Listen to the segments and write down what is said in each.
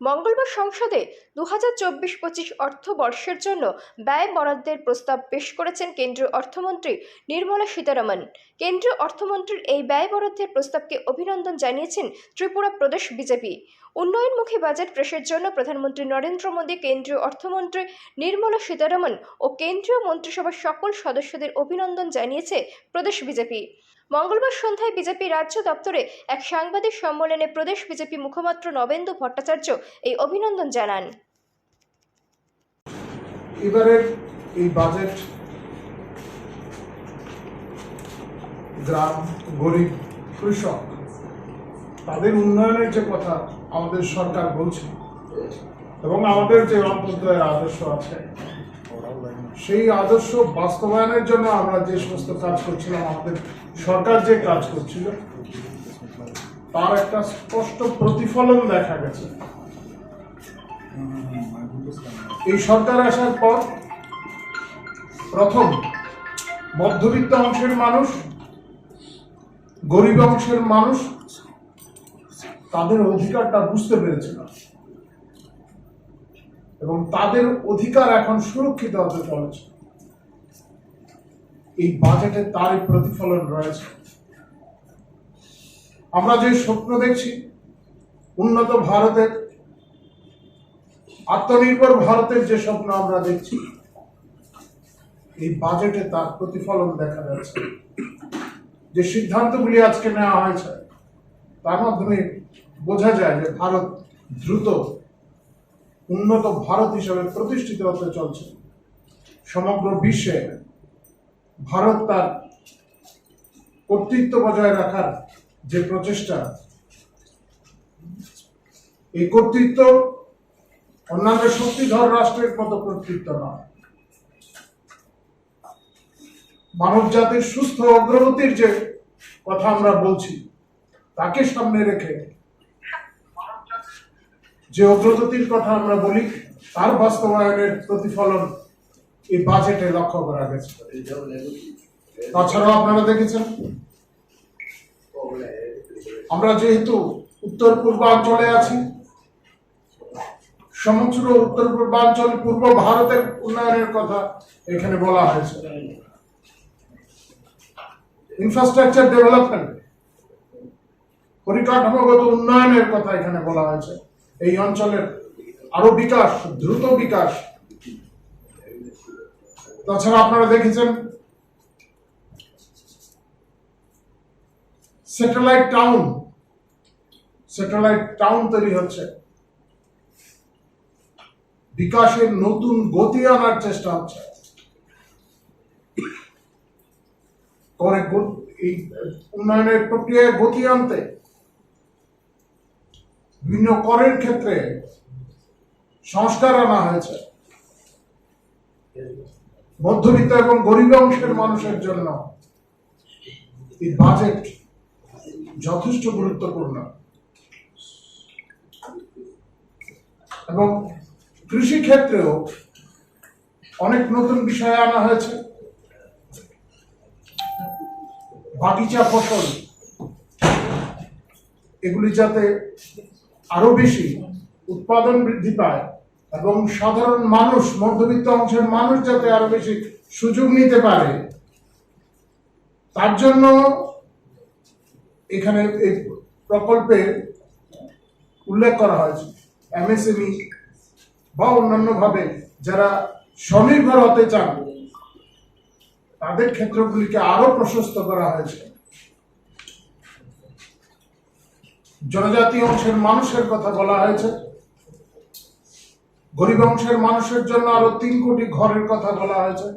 মঙ্গলবার সংসদে দু হাজার চব্বিশ পঁচিশ অর্থবর্ষের জন্য ব্যয় বরাদ্দের প্রস্তাব পেশ করেছেন কেন্দ্রীয় অর্থমন্ত্রী নির্মলা সীতারামন। কেন্দ্রীয় অর্থমন্ত্রীর এই ব্যয় বরাদ্দের প্রস্তাবকে অভিনন্দন জানিয়েছেন ত্রিপুরা প্রদেশ বিজেপি। উন্নয়নমুখী বাজেট পেশের জন্য প্রধানমন্ত্রী নরেন্দ্র মোদী, কেন্দ্রীয় অর্থমন্ত্রী নির্মলা সীতারামন ও কেন্দ্রীয় মন্ত্রিসভার সকল সদস্যদের অভিনন্দন জানিয়েছে প্রদেশ বিজেপি। মঙ্গলবার সন্ধ্যায় বিজেপি রাজ্য দপ্তরে এক সাংবাদিক সম্মেলনে প্রদেশ বিজেপি মুখপাত্র নবেন্দু ভট্টাচার্য এই অভিনন্দন জানান। এবারের এই বাজেট গ্রাম, গরিব, কৃষক, তাদের উন্নয়নের যে কথা আমাদের সরকার বলছে এবং আমাদের যে অন্তর্দয়ের আদর্শ আছে সেই আদর্শ বাস্তবায়নের জন্য আমরা যে সমস্ত কাজ করছিলাম, আমাদের সরকার যে কাজ করছিল, তার একটা স্পষ্ট প্রতিফলন দেখা গেছে। এই সরকার আসার পর প্রথম মধ্যবিত্ত অংশের মানুষ, গরিব অংশের মানুষ, তাদের অধিকারটা বুঝতে পেরেছিল। এবং তাদের অধিকার এখন সুরক্ষিত হতে চলেছে। এই বাজেটে তারই প্রতিফলন রয়েছে। আমরা যে স্বপ্ন দেখছি, উন্নত ভারতের, আত্মনির্ভর ভারতের যে স্বপ্ন আমরা দেখছি, এই বাজেটে তার প্রতিফলন দেখা যাচ্ছে। যে সিদ্ধান্তগুলি আজকে নেওয়া হয়েছে, তার মাধ্যমে বোঝা যায় যে ভারত দ্রুত উন্নত ভারত হিসেবে প্রতিষ্ঠিত হতে চলছে। সমগ্র বিশ্বে ভারত তার কর্তৃত্ব বজায় রাখার যে প্রচেষ্টা, এই কর্তৃত্ব অন্যান্য শক্তিধর রাষ্ট্রের মতো কর্তৃত্ব নয়। মানব জাতির সুস্থ অগ্রগতির যে কথা আমরা বলছি, তাকে সামনে রেখে যে অগ্রগতির কথা আমরা বলি, তার বাস্তবায়নের প্রতিফলন এই বাজেটে লক্ষ্য করা গেছে। তাছাড়াও আপনারা দেখেছেন, আমরা যেহেতু উত্তর পূর্বাঞ্চলে আছি সমগ্র উত্তর পূর্বাঞ্চল পূর্ব ভারতের উন্নয়নের কথা এখানে বলা হয়েছে। ইনফ্রাস্ট্রাকচার ডেভেলপমেন্ট পরিকাঠামোগত উন্নয়নের কথা এখানে বলা হয়েছে। এই অঞ্চলের আরও বিকাশ, দ্রুত বিকাশ। তাছাড়া আপনারা দেখেছেন স্যাটেলাইট টাউন স্যাটেলাইট টাউন তৈরি হচ্ছে। বিকাশের নতুন গতি আনার চেষ্টা হচ্ছে। এই উন্নয়নের প্রক্রিয়ায় গতি আনতে। বিভিন্ন করের ক্ষেত্রে সংস্কার আনা হয়েছে। মধ্যবিত্ত এবং গরিব অংশের মানুষের জন্য এই বাজেট যথেষ্ট গুরুত্বপূর্ণ। এবং কৃষি ক্ষেত্রেও অনেক নতুন বিষয় আনা হয়েছে। বাগিচা ফসল, এগুলি যাতে আরও বেশি উৎপাদন বৃদ্ধি পায় এবং সাধারণ মানুষ, মধ্যবিত্ত অংশের মানুষ যাতে আরও বেশি সুযোগ নিতে পারে, তার জন্য এখানে এই প্রকল্পে উল্লেখ করা হয়েছে, এমএসএমই বা অন্যান্য ভাবে যারা স্বনির্ভর হতে চান, তাদের ক্ষেত্রগুলিকে আরও প্রশস্ত করা হয়েছে। জনজাতি অংশের মানুষের কথা বলা হয়েছে। গরিব অংশের মানুষের জন্য আরও তিন কোটি ঘরের কথা বলা হয়েছে।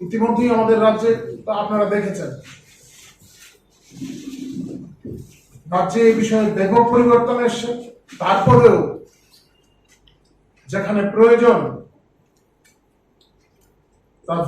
ইতিমধ্যেই আমাদের রাজ্যে তা আপনারা দেখেছেন। রাজ্যে এই বিষয়ে ব্যাপক পরিবর্তন এসছে। তারপরেও যেখানে প্রয়োজন